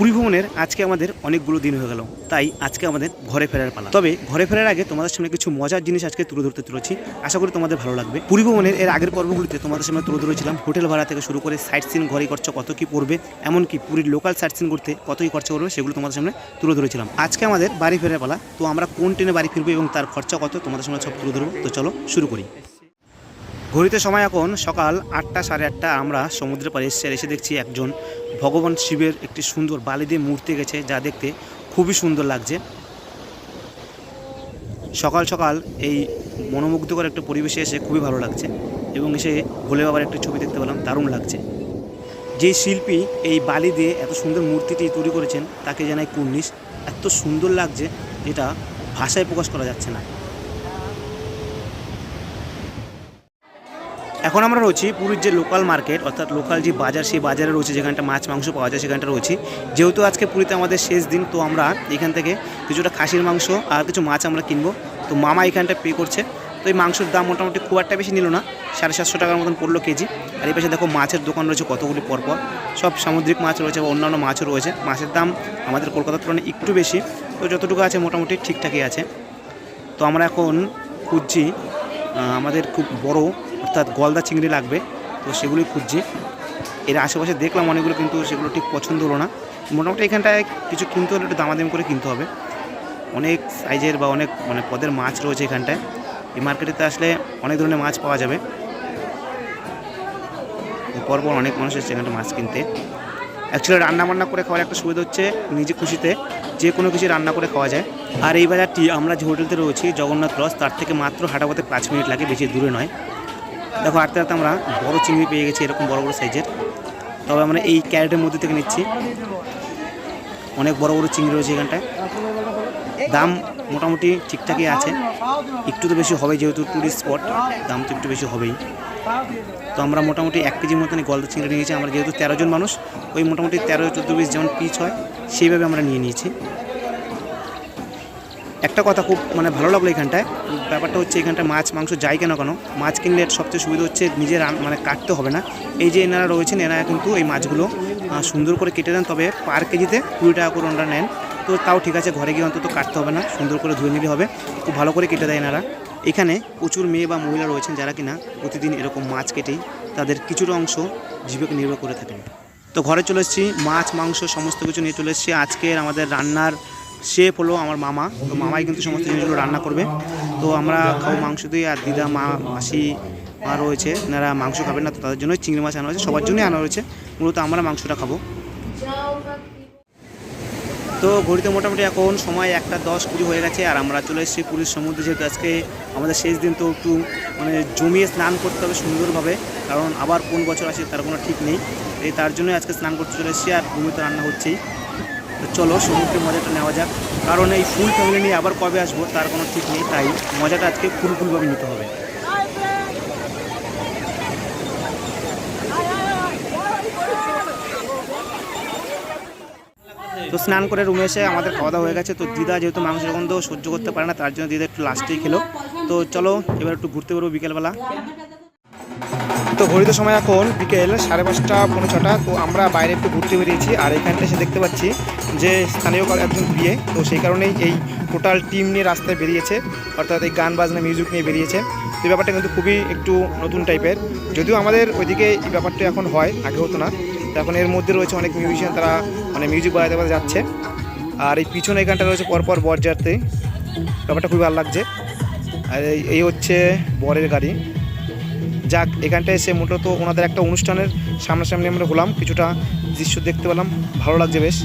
পুরী ভ্রমণের আজকে আমাদের অনেকগুলো দিন হয়ে গেল। তাই আজকে আমাদের ঘরে ফেরার পালা। তবে ঘরে ফেরার আগে তোমাদের সামনে কিছু মজার জিনিস আজকে তুলে ধরতে তুলেছি আশা করি তোমাদের ভালো লাগবে। পুরী ভ্রমণের এর আগের পর্বগুলিতে তোমাদের সামনে তুলে ধরেছিলাম হোটেল ভাড়া থেকে শুরু করে সাইট সিন ঘরে খরচা কত কি পড়বে, এমনকি পুরীর লোকাল সাইট সিন করতে কত কি খরচা করবে সেগুলো তোমাদের সামনে তুলে ধরেছিলাম। আজকে আমাদের বাড়ি ফেরার পালা। তো আমরা কোন ট্রেনে বাড়ি ফিরবো এবং তার খরচা কত, তোমাদের সামনে সব তুলে ধরবো। তো চলো শুরু করি। ঘড়িতে সময় এখন সকাল আটটা সাড়ে আটটা। আমরা সমুদ্রের পাড়ে এসে এসে দেখছি একজন ভগবান শিবের একটি সুন্দর বালি দিয়ে মূর্তি গেছে, যা দেখতে খুবই সুন্দর লাগছে। সকাল সকাল এই মনোমুগ্ধকর একটা পরিবেশে এসে খুবই ভালো লাগছে এবং এসে ভোলে বাবার একটি ছবি দেখতে পেলাম, দারুণ লাগছে। যে শিল্পী এই বালি দিয়ে এত সুন্দর মূর্তিটি তৈরি করেছেন, তাকে জানাই কুর্নিশ। এত সুন্দর লাগছে যেটা ভাষায় প্রকাশ করা যাচ্ছে না। এখন আমরা রয়েছি পুরীর যে লোকাল মার্কেট অর্থাৎ লোকাল যে বাজার, সেই বাজারে রয়েছে যেখানটা মাছ, মাংস পাওয়া যায়, সেখানটা রয়েছি। যেহেতু আজকে পুরীতে আমাদের শেষ দিন, তো আমরা এখান থেকে কিছুটা খাসির মাংস আর কিছু মাছ আমরা কিনবো। তো মামা এখানটা পে করছে। তো এই মাংসের দাম মোটামুটি খুব একটা বেশি নিল না, সাড়ে সাতশো টাকার মতন পড়ল কেজি। আর এই পাশে দেখো মাছের দোকান রয়েছে কতগুলি পরপর। সব সামুদ্রিক মাছ রয়েছে বা অন্যান্য মাছও রয়েছে। মাছের দাম আমাদের কলকাতার তুলনায় একটু বেশি। তো যতটুকু আছে মোটামুটি ঠিকঠাকই আছে। তো আমরা এখন খুঁজছি আমাদের খুব বড় অর্থাৎ গলদা চিংড়ি লাগবে, তো সেগুলোই খুঁজছি। এর আশেপাশে দেখলাম অনেকগুলো কিন্তু সেগুলো ঠিক পছন্দ হলো না। মোটামুটি এখানটায় কিছু কিনতে হলে একটু দামাদামি করে কিনতে হবে। অনেক সাইজের বা অনেক মানে পদের মাছ রয়েছে এখানটায়। এই মার্কেটেতে আসলে অনেক ধরনের মাছ পাওয়া যাবে। পরপর অনেক মানুষ এসেছে এখানটা মাছ কিনতে। অ্যাকচুয়ালি রান্না বান্না করে খাওয়ার একটা সুবিধা হচ্ছে নিজে খুশিতে যে কোনো কিছু রান্না করে খাওয়া যায়। আর এই বাজারটি আমরা যে হোটেলতে রয়েছি, জগন্নাথ রস, তার থেকে মাত্র হাঁটাপথে পাঁচ মিনিট লাগে, বেশি দূরে নয়। দেখো হাঁটতে হাঁটতে আমরা বড় চিংড়ি পেয়ে গেছি, এরকম বড় বড় সাইজের তবে আমরা এই ক্যারেটের মধ্যে থেকে নিচ্ছি। অনেক বড় বড় চিংড়ি রয়েছে এখানটায়। দাম মোটামুটি ঠিকঠাকই আছে। একটু তো বেশি হবে যেহেতু টুরিস্ট স্পট দাম তো একটু বেশি হবেই। তো আমরা মোটামুটি এক কেজির মতন গলদা চিংড়ি নিয়েছি। আমরা যেহেতু তেরো জন মানুষ, ওই মোটামুটি তেরো চোদ্দ পিস যেমন পিস হয়, সেইভাবে আমরা নিয়ে নিয়েছি। একটা কথা খুব মানে ভালো লাগল এখানটায়। ব্যাপারটা হচ্ছে এখানটায় মাছ, মাংস যাই কেন কেন? মাছ কিনলে সবচেয়ে সুবিধা হচ্ছে নিজে মানে কাটতে হবে না। এই যে এনারা রয়েছেন, এনারা কিন্তু এই মাছগুলো সুন্দর করে কেটে দেন। তবে পার কেজিতে কুড়ি টাকা করে ওনারা নেন। তো তাও ঠিক আছে, ঘরে গিয়ে অন্তত কাটতে হবে না, সুন্দর করে ধুয়ে নিলে হবে। খুব ভালো করে কেটে দেয় এনারা। এখানে প্রচুর মেয়ে বা মহিলা রয়েছেন যারা কিনা প্রতিদিন এরকম মাছ কেটেই তাদের কিছুটা অংশ জীবিকা নির্ভর করে থাকেন। তো ঘরে চলে এসেছি, মাছ, মাংস সমস্ত কিছু নিয়ে চলে এসেছি। আজকের আমাদের রান্নার শেফ হলো আমার মামা। তো মামাই কিন্তু সমস্ত জিনিসগুলো রান্না করবে। তো আমরা খাব মাংস দিয়ে, আর দিদা, মা, মাসি, মা রয়েছে। এনারা মাংস খাবেন না, তো তাদের জন্যই চিংড়ি মাছ আনা হয়েছে। সবার জন্যই আনা হয়েছে। মূলত আমরা মাংসটা খাব। তো ঘড়িতে মোটামুটি এখন সময় একটা দশ কুড়ি হয়ে গেছে, আর আমরা চলে এসেছি পুরীর সমুদ্রে যেহেতু আজকে আমাদের শেষ দিন, তো একটু মানে জমিয়ে স্নান করতে হবে সুন্দরভাবে, কারণ আবার কোন বছর আসে তার কোনো ঠিক নেই। এই তার জন্যই আজকে স্নান করতে চলে এসেছি, আর ভূমিতে রান্না হচ্ছেই। তো চলো সমুদ্রের মজাটা নেওয়া যাক। কারণ এই ফুল ফ্যামিলি নিয়ে আবার কবে আসব, তার কোনো ঠিক নেই, তাই মজাটা আজকে ফুল ফুলভাবে নিতে হবে। তো স্নান করে রুমে এসে আমাদের খাওয়া দাওয়া হয়ে গেছে। তো দিদা যেহেতু মাংসের গন্ধ সহ্য করতে পারে না, তার জন্য দিদা একটু লাস্টেই খেলো। তো চলো এবার একটু ঘুরতে পারব বিকেলবেলা। তো ঘড়িতে সময় এখন বিকেল সাড়ে পাঁচটা, পৌনে ছটা। তো আমরা বাইরে একটু ঘুরতে বেরিয়েছি আর এখানটা এসে দেখতে পাচ্ছি যে স্থানীয় একজন বিয়ে। তো সেই কারণেই এই টোটাল টিম নিয়ে রাস্তায় বেরিয়েছে, অর্থাৎ এই গান, বাজনা, মিউজিক নিয়ে বেরিয়েছে। তো এই ব্যাপারটা কিন্তু খুবই একটু নতুন টাইপের। যদিও আমাদের ওইদিকে এই ব্যাপারটা এখন হয়, আগে হতো না। এখন এর মধ্যে রয়েছে অনেক মিউজিশিয়ান তারা মানে মিউজিক বাজাতে বাজাতে যাচ্ছে। আর এই পিছনে এখানটা রয়েছে পরপর বরযাত্রী। ব্যাপারটা খুবই ভালো লাগছে। আর এই হচ্ছে বরের গাড়ি। যাক, এখানটায় এসে মূলত ওনাদের একটা অনুষ্ঠানের সামনাসামনি আমরা হলাম। কিছুটা দৃশ্য দেখতে পেলাম, ভালো লাগছে বেশ।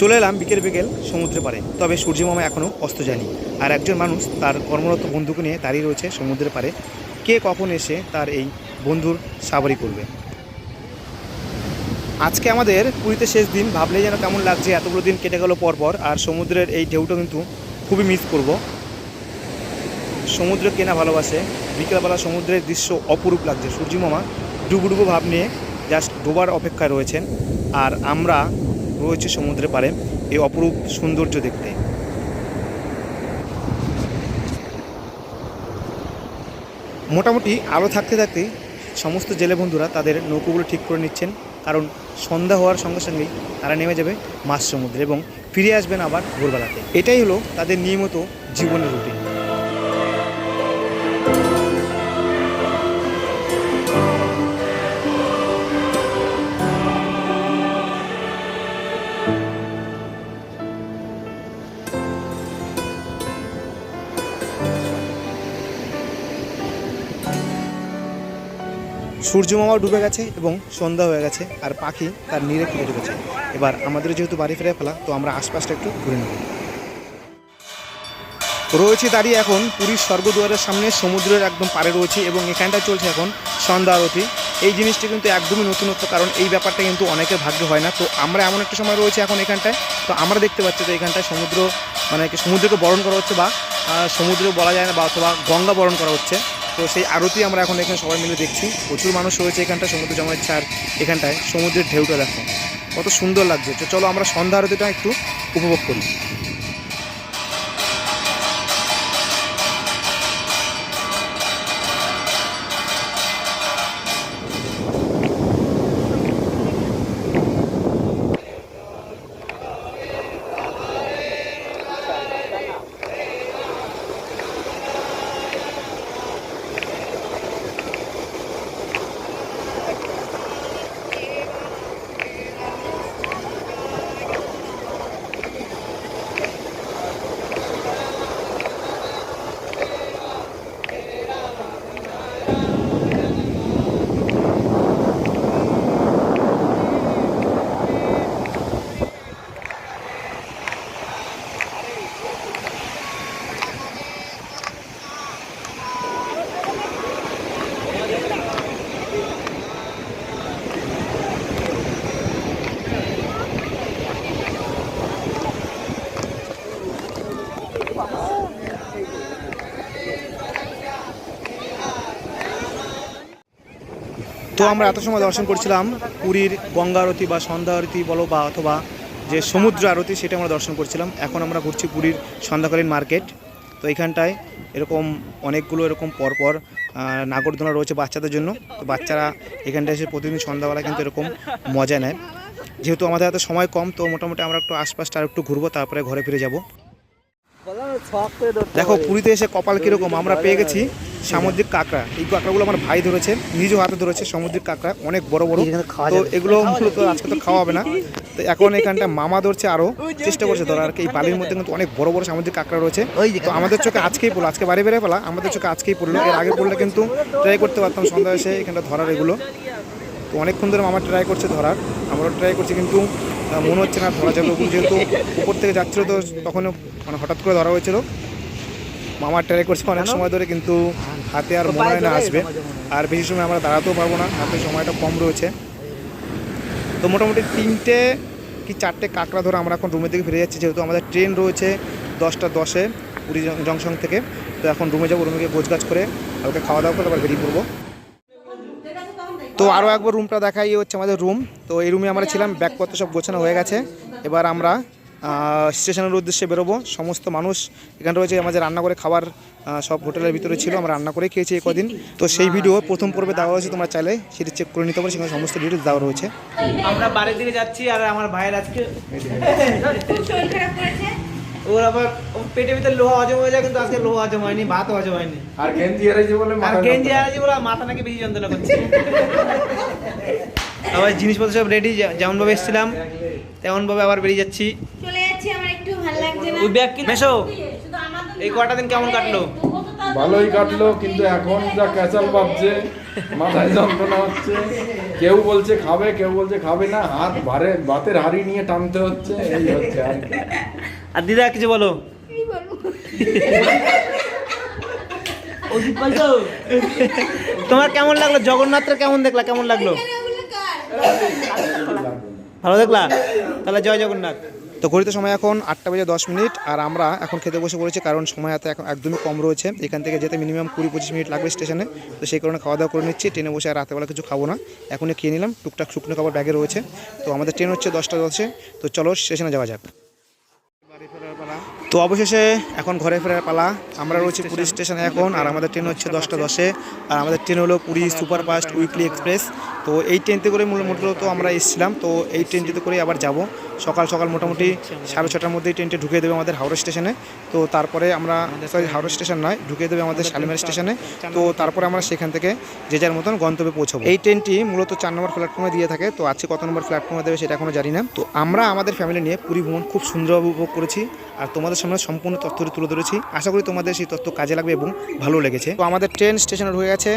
চলে এলাম বিকেল বিকেল সমুদ্রে পাড়ে। তবে সূর্য মামা এখনও অস্ত যায়নি। আর একজন মানুষ তার কর্মরত বন্ধুকে নিয়ে দাঁড়িয়ে রয়েছে সমুদ্রের পাড়ে। কে কখন এসে তার এই বন্ধুর সাবারি করবে? আজকে আমাদের পুরীতে শেষ দিন। ভাবলেই যেন কেমন লাগছে, এতগুলো দিন কেটে গেল পরপর। আর সমুদ্রের এই ঢেউটা কিন্তু খুবই মিস করব। সমুদ্র কেনা ভালোবাসে। বিকেলবেলা সমুদ্রের দৃশ্য অপরূপ লাগছে। সূর্য মামা ডুবুডুবু ভাব নিয়ে জাস্ট ডোবার অপেক্ষায় রয়েছেন। আর আমরা রয়েছে সমুদ্রের পারে এই অপরূপ সৌন্দর্য দেখতে। মোটামুটি আলো থাকতে থাকতে সমস্ত জেলে বন্ধুরা তাদের নৌকোগুলো ঠিক করে নিচ্ছেন। কারণ সন্ধ্যা হওয়ার সঙ্গে সঙ্গেই তারা নেমে যাবে মাছ সমুদ্রে এবং ফিরে আসবেন আবার ভোরবেলাতে। এটাই হলো তাদের নিয়মিত জীবনের রুটিন। সূর্য মামা ডুবে গেছে এবং সন্ধ্যা হয়ে গেছে, আর পাখি তার নিরে ফিরে ঢুকেছে। এবার আমাদের যেহেতু বাড়ি ফিরে ফেলা, তো আমরা আশপাশটা একটু ঘুরে নেব। রয়েছে দাঁড়িয়ে এখন পুরীর স্বর্গদুয়ারের সামনে, সমুদ্রের একদম পাড়ে রয়েছে এবং এখানটা চলছে এখন সন্ধ্যা আরতি। এই জিনিসটা কিন্তু একদমই নতুনত্ব, কারণ এই ব্যাপারটা কিন্তু অনেকের ভাগ্য হয় না। তো আমরা এমন একটা সময় রয়েছে এখন এখানটায়, তো আমরা দেখতে পাচ্ছি তো এখানটায় সমুদ্র মানে সমুদ্রকে বরণ করা হচ্ছে বা সমুদ্র বলা যায় না বা অথবা গঙ্গা বরণ করা হচ্ছে। তো সেই আরতি আমরা এখন এখানে সবাই মিলে দেখছি। প্রচুর মানুষ হয়েছে এখানটা সমুদ্র জমা ছাড় আর এখানটায়, সমুদ্রের ঢেউটা দেখো। কত সুন্দর লাগছে। তো চলো আমরা সন্ধ্যা আরতিটা একটু উপভোগ করি। তো আমরা এত সময় দর্শন করছিলাম পুরীর গঙ্গা আরতি বা সন্ধ্যা আরতি বলো বা অথবা যে সমুদ্র আরতি সেটা আমরা দর্শন করছিলাম। এখন আমরা ঘুরছি পুরীর সন্ধ্যাকালীন মার্কেট। তো এখানটায় এরকম অনেকগুলো এরকম পরপর নাগরদোলা রয়েছে বাচ্চাদের জন্য। তো বাচ্চারা এখানটায় এসে প্রতিদিন সন্ধ্যাবেলা কিন্তু এরকম মজা নেয়। যেহেতু আমাদের হাতে সময় কম তো মোটামুটি আমরা একটু আশপাশটা আর একটু ঘুরবো তারপরে ঘরে ফিরে যাব। দেখো পুরীতে এসে কপাল কীরকম? আমরা পেয়ে গেছি। সামুদ্রিক কাঁকড়া। এই কাঁকড়াগুলো আমার ভাই ধরেছে নিজ হাতে ধরেছে সামুদ্রিক কাঁকড়া অনেক বড় বড়। তো এগুলো মূলত আজকে তো খাওয়া হবে না। তো এখন এখানটা মামা ধরছে আরও চেষ্টা করছে ধরার। আর এই বালির মধ্যে কিন্তু অনেক বড় বড় সামুদ্রিক কাঁকড়া রয়েছে। তো আমাদের চোখে আজকেই পড়ল আজকে বাড়ি বেড়ে ফেলা আমাদের চোখে আজকেই পড়ল। এর আগে পড়লে কিন্তু ট্রাই করতে পারতাম সন্ধ্যা এসে এখানটা ধরার এগুলো। তো অনেকক্ষণ ধরে মামা ট্রাই করছে ধরার আমরাও ট্রাই করছি কিন্তু মনে হচ্ছে না ধরা যাবে। যেহেতু উপর থেকে যাচ্ছিল তো তখনও মানে হঠাৎ করে ধরা হয়েছিল। মামা ট্রাই করছে অনেক সময় ধরে কিন্তু হাতে আর মনে হয় না আসবে। আর বেশি সময় আমরা দাঁড়াতেও পারব না হাতে সময়টা কম রয়েছে। তো মোটামুটি তিনটে কি চারটে কাঁকড়া ধরে আমরা এখন রুমের দিকে ফিরে যাচ্ছি যেহেতু আমাদের ট্রেন রয়েছে দশটা দশে পুরী জংশন থেকে। তো এখন রুমে যাব রুমে গিয়ে গোছগাছ করে কালকে খাওয়া দাওয়া করে আবার বেরিয়ে পড়ব। তো আরও একবার রুমটা দেখাই হচ্ছে আমাদের রুম তো এই রুমে আমরা ছিলাম ব্যাগপত্র সব গোছানো হয়ে গেছে। এবার আমরা স্টেশনের উদ্দেশ্যে বেরোবো। সমস্ত মানুষ এখানে রয়েছে আমাদের রান্না করে খাবার সব হোটেলের ভিতরে ছিল আমরা রান্না করে খেয়েছি এই কদিন। তো সেই ভিডিও প্রথম পর্বে দেওয়া হয়েছে তোমরা চাইলে সেটি চেক করে নিতে পারো সেখানে সমস্ত ডিটেলস দেওয়া রয়েছে। আমরা বাড়ির দিকে যাচ্ছি আর আমার ভাইয়ের আজকে খুব শরীর খারাপ করেছে ওর আবার পেটের ভিতরে লোহা হজম হয়ে যায় কিন্তু আজকে লোহা হজম হয়নি ভাত হজম হয়নি। আর গেঞ্জি হারাইছে বলে আর গেঞ্জি যন্ত্রণা। বলে মাথা নাকি বেশি যন্ত্রণা করছে। আবার জিনিসপত্র সব রেডি যেমন ভাবে এসেছিলাম তেমন ভাবে আবার বেরিয়ে যাচ্ছি। চলে যাচ্ছি আমার একটু ভালো লাগছে না। ওই ব্যাগ কি মেশো এই কটা দিন কেমন কাটলো? ভালোই কাটলো কিন্তু এখন যা ক্যাচাল বাজছে মাথায় যন্ত্রণা হচ্ছে। কেউ বলছে খাবে কেউ বলছে খাবে না হাত ভারে ভাতের হাড়ি নিয়ে টানতে হচ্ছে এই হচ্ছে আর আর দিদা কিছু বলো? তোমার কেমন লাগল? জগন্নাথটা কেমন দেখলা? কেমন লাগল? ভালো দেখলাম তাহলে জয় জগন্নাথ। তো ঘড়িতে সময় এখন আটটা বেজে দশ মিনিট, আর আমরা এখন খেতে বসে পড়েছি কারণ সময় হাতে এখন একদমই কম রয়েছে। এখান থেকে যেতে মিনিমাম কুড়ি পঁচিশ মিনিট লাগবে স্টেশনে। তো সেই কারণে খাওয়া দাওয়া করে নিচ্ছি, ট্রেনে বসে আর রাতেবেলা কিছু খাব না। এখনই খেয়ে নিলাম, টুকটাক শুকনো খাবার ব্যাগে রয়েছে। তো আমাদের ট্রেন হচ্ছে দশটা দশে। তো চলো স্টেশনে যাওয়া যাক। তো অবশেষে এখন ঘরে ফেরার পালা। আমরা রয়েছি পুরী স্টেশনে এখন, আর আমাদের ট্রেন হচ্ছে দশটা দশে। আর আমাদের ট্রেন হলো পুরী সুপারফাস্ট উইকলি এক্সপ্রেস। তো এই ট্রেনতে করে মূল- মূলত আমরা এসেছিলাম। তো এই ট্রেনটিতে করে আবার যাব। সকাল সকাল মোটামুটি সাড়ে ছটার মধ্যেই ট্রেনটি ঢুকিয়ে দেবে আমাদের হাওড়া স্টেশনে। তো তারপরে আমরা, সরি, হাওড়া স্টেশন নয়, ঢুকিয়ে দেবে আমাদের শালিমার স্টেশনে। তো তারপরে আমরা সেখান থেকে যে যার মতন গন্তব্যে পৌঁছবো। এই ট্রেনটি মূলত চার নম্বর প্ল্যাটফর্মে দিয়ে থাকে। তো আজকে কত নম্বর প্ল্যাটফর্মে দেবে সেটা এখনও জানি না। তো আমরা আমাদের ফ্যামিলি নিয়ে পুরী ভ্রমণ খুব সুন্দরভাবে উপভোগ করেছি। আর তোমাদের সামনে সম্পূর্ণ তথ্যটি তুলে ধরেছি। আশা করি তোমাদের সেই তথ্য কাজে লাগবে এবং ভালো লেগেছে। তো আমাদের ট্রেন স্টেশনে হয়ে গেছে।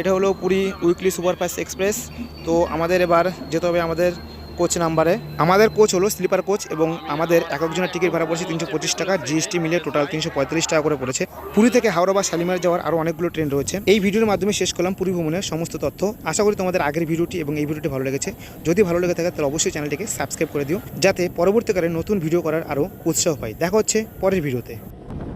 এটা হলো পুরী উইকলি সুপারফাস্ট এক্সপ্রেস। তো আমাদের এবার যেতে হবে আমাদের কোচ নাম্বারে আমাদের কোচ হলো স্লিপার কোচ এবং আমাদের এক একজনের টিকিট ভাড়া পড়েছে তিনশো পঁচিশ টাকা। জিএসটি মিলিয়ে টোটাল তিনশো পঁয়ত্রিশ টাকা করে পড়েছে। পুরী থেকে হাওড়া বা শালিমার যাওয়ার আরও অনেকগুলো ট্রেন রয়েছে। এই ভিডিওর মাধ্যমে শেষ করলাম পুরী ভ্রমণের সমস্ত তথ্য। আশা করি তোমাদের আগের ভিডিওটি এবং এই ভিডিওটি ভালো লেগেছে। যদি ভালো লেগে থাকে তাহলে অবশ্যই চ্যানেলটিকে সাবস্ক্রাইব করে দিও, যাতে পরবর্তীকালে নতুন ভিডিও করার আরও উৎসাহ পাই। দেখা হচ্ছে পরের ভিডিওতে।